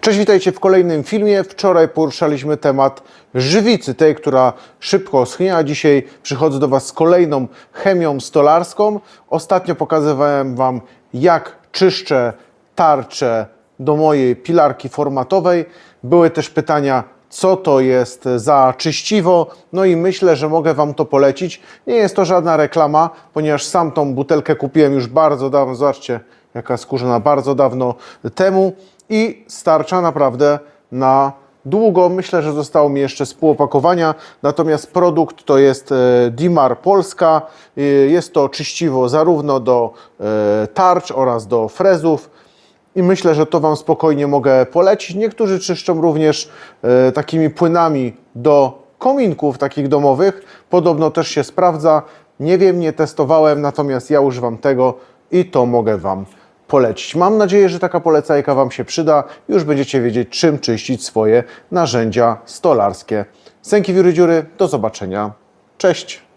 Cześć, witajcie w kolejnym filmie. Wczoraj poruszaliśmy temat żywicy, tej, która szybko schnie, a dzisiaj przychodzę do Was z kolejną chemią stolarską. Ostatnio pokazywałem Wam, jak czyszczę tarczę do mojej pilarki formatowej. Były też pytania, co to jest za czyściwo, no i myślę, że mogę Wam to polecić. Nie jest to żadna reklama, ponieważ sam tą butelkę kupiłem już bardzo dawno, zobaczcie, jaka skórzana, bardzo dawno temu i starcza naprawdę na długo. Myślę, że zostało mi jeszcze z pół opakowania, natomiast produkt to jest e, Dimar Polska. E, Jest to czyściwo zarówno do e, tarcz oraz do frezów. I myślę, że to Wam spokojnie mogę polecić. Niektórzy czyszczą również takimi płynami do kominków takich domowych. Podobno też się sprawdza. Nie wiem, nie testowałem, natomiast ja używam tego i to mogę Wam polecić. Mam nadzieję, że taka polecajka Wam się przyda. Już będziecie wiedzieć, czym czyścić swoje narzędzia stolarskie. Sęki wióry dziury, do zobaczenia. Cześć!